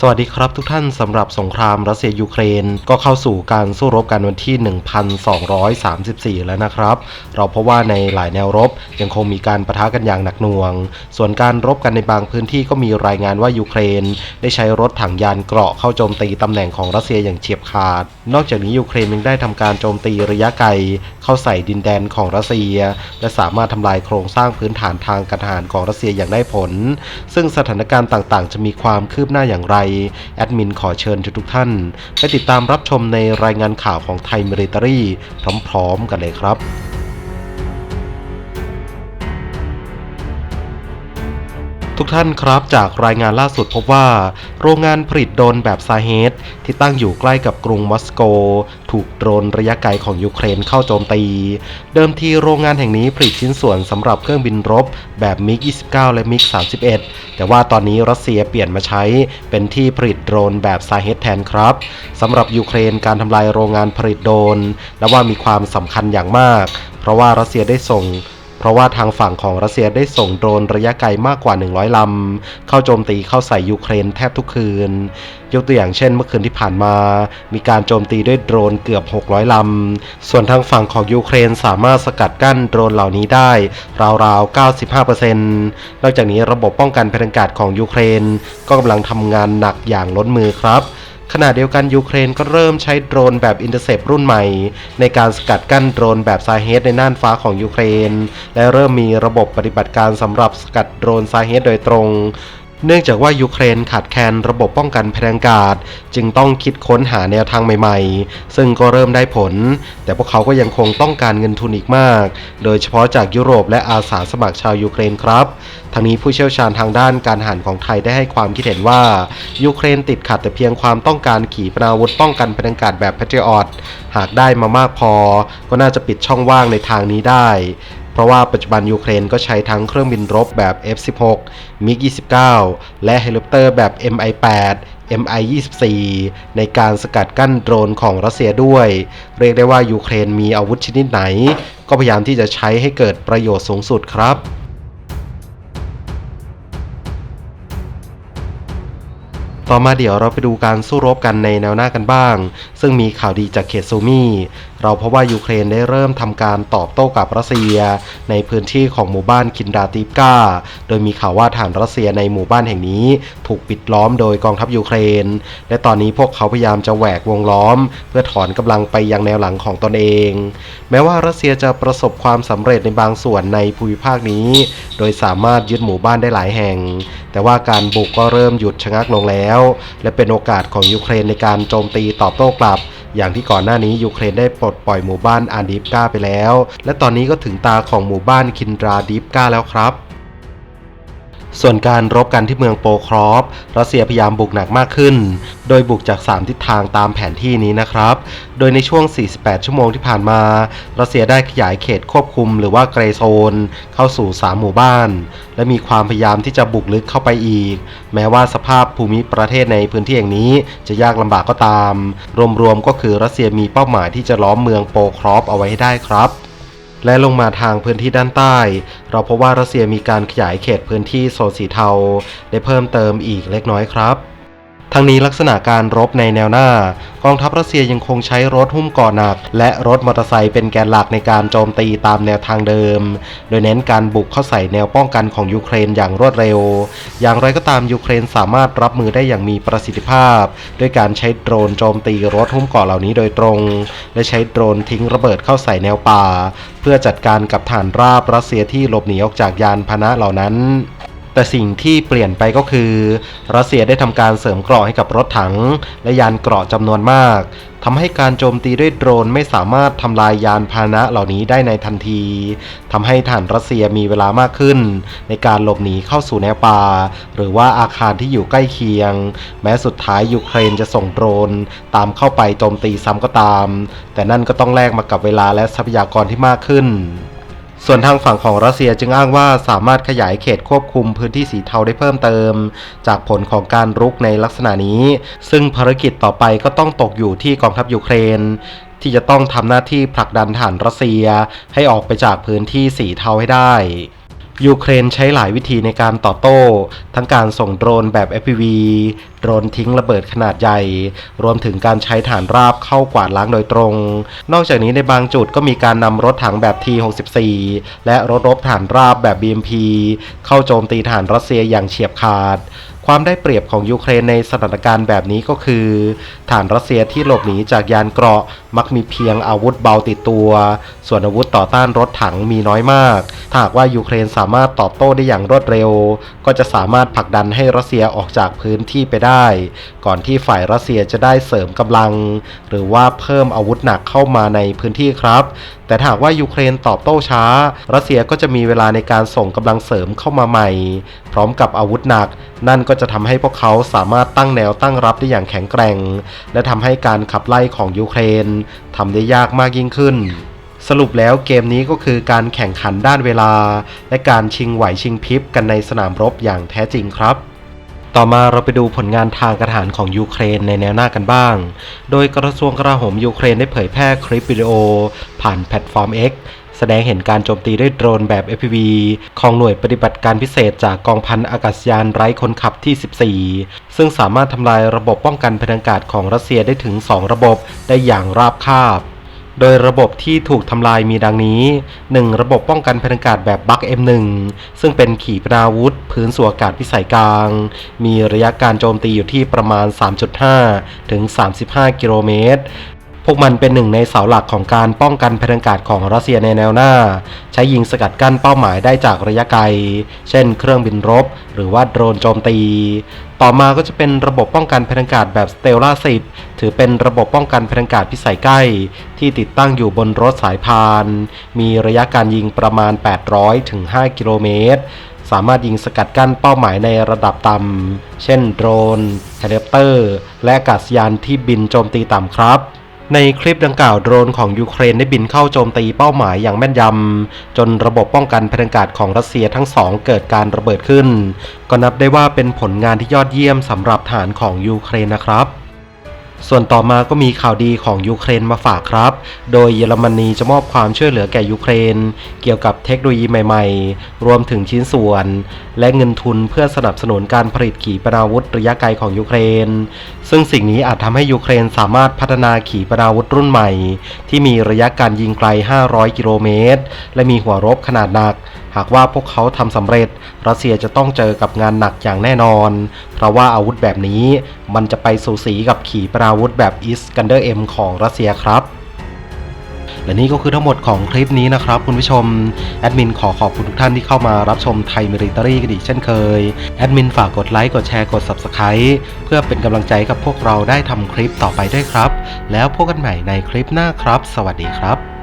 สวัสดีครับทุกท่านสำหรับสงครามรัสเซียยูเครน ก็เข้าสู่การสู้รบกันวันที่ 1234 แล้วนะครับ เราพบว่าในหลายแนวรบยังคงมีการประทะกันอย่างหนักหน่วง ส่วนการรบกันในบางพื้นที่ก็มีรายงานว่ายูเครน ได้ใช้รถถังยานเกราะเข้าโจมตีตำแหน่งของรัสเซียอย่างเฉียบขาด นอกจากนี้ยูเครนยังได้ทำการโจมตีระยะไกล เข้าใส่ดินแดนของรัสเซีย และสามารถทำลายโครงสร้างพื้นฐานทางการทหารของรัสเซียอย่างได้ผล ซึ่งสถานการณ์ต่างๆ จะมีความคืบหน้าอย่างไร แอดมินขอเชิญทุกท่านไปติดตามรับชมในรายงานข่าวของไทยมิลิตอรี่พร้อมๆ กันเลยครับ ทุกท่านครับจากรายงานล่าสุดพบว่า โรงงานผลิตโดรนแบบซาเฮดที่ตั้งอยู่ใกล้กับกรุงมอสโก ถูกโดรนระยะไกลของยูเครนเข้าโจมตี เดิมทีโรงงานแห่งนี้ผลิตชิ้นส่วนสำหรับเครื่องบินรบแบบมิก 29 และมิก 31 แต่ว่าตอนนี้รัสเซียเปลี่ยนมาใช้เป็นที่ผลิตโดรนแบบซาเฮดแทนครับสำหรับยูเครนการทำลายโรงงานผลิตโดรนและว่ามีความสำคัญอย่างมาก เพราะว่ารัสเซียได้ส่ง เพราะว่าทางฝั่งของรัสเซียได้ส่งโดรนระยะไกลมากกว่า 100 ลำ เข้าโจมตีเข้าใส่ยูเครนแทบทุกคืน ยกตัวอย่างเช่นเมื่อคืนที่ผ่านมา มีการโจมตีด้วยโดรนเกือบ 600 ลำ ส่วนทางฝั่งของยูเครนสามารถสกัดกั้นโดรนเหล่านี้ได้ ราวๆ 95%นอกจากนี้ระบบป้องกันภัยอากาศของยูเครน ก็กำลังทำงานหนักอย่างล้นมือครับ ขณะเดียวกันยูเครนก็เริ่มใช้โดรนแบบอินเตอร์เซปรุ่นใหม่ ในการสกัดกั้นโดรนแบบซาเฮดในน่านฟ้าของยูเครน และเริ่มมีระบบปฏิบัติการสำหรับสกัดโดรนซาเฮดโดยตรง เนื่องจากว่ายูเครนขาดแคลนระบบป้องกันภังกาศ จึงต้องคิดค้นหาแนวทางใหม่ๆ ซึ่งก็เริ่มได้ผล แต่พวกเขาก็ยังคงต้องการเงินทุนอีกมาก โดยเฉพาะจากยุโรปและอาสาสมัครชาวยูเครนครับทางนี้ผู้เชี่ยวชาญทางด้านการหารของไทยได้ให้ความคิดเห็นว่ายูเครนติดขัดแต่เพียงความต้องการขีปนาวุธป้องกันภังกาศแบบแพทริออตหากได้มามากพอ ก็น่าจะปิดช่องว่างในทางนี้ได้ ราะว่าปัจจุบันยูเครนก็ใช้ทั้งเครื่องบินรบแบบ F-16 MiG-29 และเฮลิคอปเตอร์แบบ Mi-8 Mi-24 ในการสกัดกั้นโดรนของรัสเซียด้วย เรียกได้ว่ายูเครนมีอาวุธชนิดไหน ก็พยายามที่จะใช้ให้เกิดประโยชน์สูงสุดครับ ต่อมาเดี๋ยวเราไปดูการสู้รบกันในแนวหน้ากันบ้าง ซึ่งมีข่าวดีจากเขตซูมีเราพบว่ายูเครนได้เริ่มทำการตอบโต้กับรัสเซีย ในพื้นที่ของหมู่บ้านคินดาติฟกาโดยมีข่าวว่าฐานรัสเซียในหมู่บ้านแห่งนี้ ถูกปิดล้อมโดยกองทัพยูเครน และตอนนี้พวกเขาพยายามจะแหวกวงล้อม เพื่อถอนกำลังไปยังแนวหลังของตนเอง แม้ว่ารัสเซียจะประสบความสำเร็จในบางส่วนในภูมิภาคนี้ โดยสามารถยึดหมู่บ้านได้หลายแห่ง แต่ว่าการบุกก็เริ่มหยุดชะงักลงแล้วและเป็นโอกาสของยูเครนในการโจมตีตอบโต้กลับ อย่างที่ก่อนหน้านี้ยูเครนได้ปลดปล่อยหมู่บ้านอาดิฟกาไปแล้ว และตอนนี้ก็ถึงตาของหมู่บ้านคินดราดิฟกาแล้วครับ ส่วนการรบกันที่เมืองโปครอฟรัสเซียพยายามบุกหนักมากขึ้น โดยบุกจาก 3 ทิศทางตามแผนที่นี้นะครับ โดยในช่วง 48 ชั่วโมงที่ผ่านมา รัสเซียได้ขยายเขตควบคุมหรือว่าเกรโซน เข้าสู่ 3 หมู่บ้าน และมีความพยายามที่จะบุกลึกเข้าไปอีก แม้ว่าสภาพภูมิประเทศในพื้นที่อย่งนี้จะยากลำบากก็ตาม รวมๆก็คือรัสเซียมีเป้าหมายที่จะล้อมเมืองโปครอฟเอาไว้ให้ได้ครับ และลงมาทางพื้นที่ด้านใต้ เราพบว่ารัสเซียมีการขยายเขตพื้นที่โซนสีเทา ได้เพิ่มเติมอีกเล็กน้อยครับ ทั้งนี้ลักษณะการรบในแนวหน้า กองทัพรัสเซียยังคงใช้รถหุ้มก่อหนัก และรถมอเตอร์ไซค์เป็นแกนหลักในการโจมตีตามแนวทางเดิม โดยเน้นการบุกเข้าใส่แนวป้องกันของยูเครนอย่างรวดเร็ว อย่างไรก็ตามยูเครนสามารถรับมือได้อย่างมีประสิทธิภาพ ด้วยการใช้โดรนโจมตีรถหุ้มเกราะเหล่านี้โดยตรง และใช้โดรนทิ้งระเบิดเข้าใส่แนวป่า เพื่อจัดการกับฐานราบรัสเซียที่หลบหนีออกจากยานพาหนะเหล่านั้น แต่สิ่งที่เปลี่ยนไปก็คือ รัสเซียได้ทำการเสริมเกราะให้กับรถถัง และยานเกราะจำนวนมากทำให้การโจมตีด้วยโดรนไม่สามารถทำลายยานพาหนะเหล่านี้ได้ในทันทีทำให้ฐานรัสเซียมีเวลามากขึ้น ในการหลบหนีเข้าสู่แนวป่า หรือว่าอาคารที่อยู่ใกล้เคียง แม้สุดท้ายยูเครนจะส่งโดรน ตามเข้าไปโจมตีซ้ำก็ตาม แต่นั่นก็ต้องแลกมากับเวลาและทรัพยากรที่มากขึ้น ส่วนทางฝั่งของรัสเซียจึงอ้างว่าสามารถขยายเขตควบคุมพื้นที่สีเทาได้เพิ่มเติม จากผลของการรุกในลักษณะนี้ ซึ่งภารกิจต่อไปก็ต้องตกอยู่ที่กองทัพยูเครน ที่จะต้องทำหน้าที่ผลักดันฐานรัสเซีย ให้ออกไปจากพื้นที่สีเทาให้ได้ ยูเครนใช้หลายวิธีในการต่อโต้ ทั้งการส่งโดรนแบบ FPV โดรนทิ้งระเบิดขนาดใหญ่ รวมถึงการใช้ฐานราบเข้ากวาดล้างโดยตรง นอกจากนี้ในบางจุดก็มีการนำรถถังแบบ T64 และรถรบฐานราบแบบ BMP เข้าโจมตีฐานรัสเซียอย่างเฉียบขาด ความได้เปรียบของยูเครนในสถานการณ์แบบนี้ก็คือ ฐานรัสเซียที่หลบหนีจากยานเกราะมักมีเพียงอาวุธเบาติดตัว ส่วนอาวุธต่อต้านรถถังมีน้อยมาก ถ้าหากว่ายูเครนสามารถตอบโต้ได้อย่างรวดเร็ว ก็จะสามารถผลักดันให้รัสเซียออกจากพื้นที่ไปได้ ก่อนที่ฝ่ายรัสเซียจะได้เสริมกำลัง หรือว่าเพิ่มอาวุธหนักเข้ามาในพื้นที่ครับ แต่ถ้าหากว่ายูเครนตอบโต้ช้า รัสเซียก็จะมีเวลาในการส่งกำลังเสริมเข้ามาใหม่ พร้อมกับอาวุธหนัก นั่นก็จะทำให้พวกเขาสามารถตั้งแนวตั้งรับได้อย่างแข็งแกร่ง และทำให้การขับไล่ของยูเครนทำได้ยากมากยิ่งขึ้นสรุปแล้วเกมนี้ก็คือการแข่งขันด้านเวลา และการชิงไหวชิงพริบกันในสนามรบอย่างแท้จริงครับ ต่อมาเราไปดูผลงานทางกรทหารของยูเครนในแนวหน้ากันบ้าง โดยกระทรวงกลาโหมยูเครนได้เผยแพร่คลิปวิดีโอ ผ่านแพลตฟอร์ม X แสดงเห็นการโจมตีด้วยโดรนแบบ FPV ของหน่วยปฏิบัติการพิเศษจากกองพันอากาศยานไร้คนขับที่ 14 ซึ่งสามารถทำลายระบบป้องกันพลังอากาศของรัสเซียได้ถึง 2 ระบบได้อย่างราบคาบโดยระบบที่ถูกทำลายมีดังนี้ 1. ระบบป้องกันพลังอากาศแบบบัค M1 ซึ่งเป็นขีปนาวุธพื้นสู่อากาศพิสัยกลาง มีระยะการโจมตีอยู่ที่ประมาณ 3.5 ถึง 35 กิโลเมตร วกมันเป็นหนึ่งในเสาหลักของการป้องกันพลังกาศของรัสเซียในแนวหน้า ใช้ยิงสกัดกั้นเป้าหมายได้จากระยะไกล เช่น เครื่องบินรบ หรือว่าโดรนโจมตี ต่อมาก็จะเป็นระบบป้องกันพลังกาศแบบสเตลล่า10 ถือเป็นระบบป้องกันพลังกาศพิสัยใกล้ ที่ติดตั้งอยู่บนรถสายพาน มีระยะการยิงประมาณ 800ถึง5กิโลเมตรสามารถยิงสกัดกั้นเป้าหมายในระดับต่ำ เช่นโดรนเฮลิคอปเตอร์ และอากาศยานที่บินโจมตีต่ำครับ ในคลิปดังกล่าวโดรนของยูเครนได้บินเข้าโจมตีเป้าหมายอย่างแม่นยำ จนระบบป้องกันพลังอากาศของรัสเซียทั้งสองเกิดการระเบิดขึ้น ก็นับได้ว่าเป็นผลงานที่ยอดเยี่ยมสำหรับฐานของยูเครนนะครับ ส่วนต่อมาก็มีข่าวดีของยูเครนมาฝากครับ โดยเยอรมนีจะมอบความช่วยเหลือแก่ยูเครน เกี่ยวกับเทคโนโลยีใหม่ๆ รวมถึงชิ้นส่วน และเงินทุนเพื่อสนับสนุนการผลิตขีปนาวุธระยะไกลของยูเครน ซึ่งสิ่งนี้อาจทำให้ยูเครนสามารถพัฒนาขีปนาวุธรุ่นใหม่ ที่มีระยะการยิงไกล 500 กิโลเมตร และมีหัวรบขนาดหนักหากว่าพวกเขาทำสำเร็จ รัสเซียจะต้องเจอกับงานหนักอย่างแน่นอน เพราะว่าอาวุธแบบนี้มันจะไปสูสีกับขีปนาวุธแบบอิสกันเดอร์เอ็มของรัสเซียครับและนี่ก็คือทั้งหมดของคลิปนี้นะครับคุณผู้ชม แอดมินขอขอบคุณทุกท่านที่เข้ามารับชมไทยมิริตารีกันอีกเช่นเคย แอดมินฝากกดไลค์กดแชร์กด Subscribe เพื่อเป็นกำลังใจกับพวกเราได้ทำคลิปต่อไปด้วยครับ แล้วพบกันใหม่ในคลิปหน้าครับ สวัสดีครับ